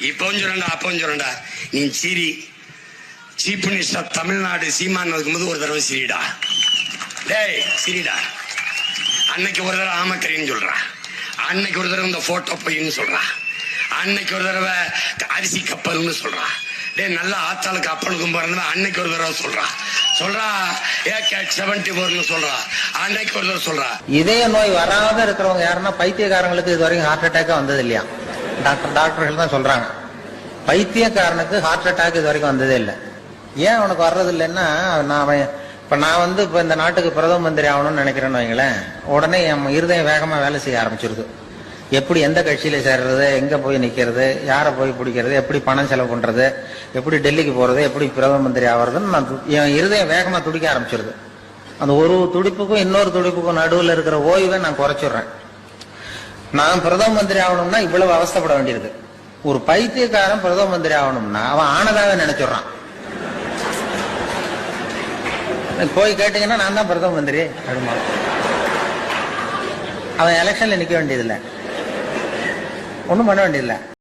இப்பவும் சொல்றேன்டா அப்பவும் சொல்றேன்டா. நீ சிரி சீஃப் மினிஸ்டர் தமிழ்நாடு சீமான் இருக்கும்போது ஒரு தடவை சிரிடா டேய் சிரிடா அன்னைக்கு ஒரு தடவை ஆமக்கரின்னு சொல்றா. அன்னைக்கு ஒரு தடவை இந்த போட்டோ பையன்னு சொல்றா. அன்னைக்கு ஒரு தடவை அரிசி கப்பல்னு சொல்றா. டேய் நல்ல ஆத்தாளுக்கு அப்பனுக்கும் பிறந்தவன் அன்னைக்கு ஒரு தடவை சொல்றா. சொல்றா ஏ கேட் செவன்டி ஃபோர்னு சொல்றா. அன்னைக்கு ஒரு தடவை சொல்றா. இதய நோய் வராத இருக்கிறவங்க யாருன்னா பைத்தியக்காரங்களுக்கு இது வரைக்கும் ஹார்ட் அட்டாக் வந்தது இல்லையா டாக்டர் டாக்டர்கள் தான் சொல்றாங்க. பைத்தியக்காரனுக்கு ஹார்ட் அட்டாக் இது வரைக்கும் வந்ததே இல்லை. ஏன் அவனுக்கு வர்றது இல்லைன்னா நான் அவன் இப்ப நான் வந்து இப்ப இந்த நாட்டுக்கு பிரதம மந்திரி ஆகணும்னு நினைக்கிறேன்னு வைங்களேன் உடனே என் இருதயம் வேகமா வேலை செய்ய ஆரம்பிச்சிருது. எப்படி எந்த கட்சியில சேர்றது எங்க போய் நிக்கிறது யாரை போய் பிடிக்கிறது எப்படி பணம் செலவு பண்றது எப்படி டெல்லிக்கு போறது எப்படி பிரதம மந்திரி ஆகிறதுன்னு நான் என் இருதயம் வேகமா துடிக்க ஆரம்பிச்சிருது. அந்த ஒரு துடிப்புக்கும் இன்னொரு துடிப்புக்கும் நடுவில் இருக்கிற ஓய்வை நான் குறைச்சிடுறேன். நான் பிரதம மந்திரி ஆகணும்னா இவ்வளவு அவஸ்தப்பட வேண்டியிருக்கு ஒரு பைத்தியக்காரன் பிரதம மந்திரி ஆகணும்னா அவன் ஆனதாவே நினைச்சிடுறான். போய் கேட்டீங்கன்னா நான் தான் பிரதம மந்திரி. அப்படிமா அவன் எலெக்ஷன்ல நிக்க வேண்டியதில்லை. ஒன்றும் பண்ண வேண்டியதில்லை.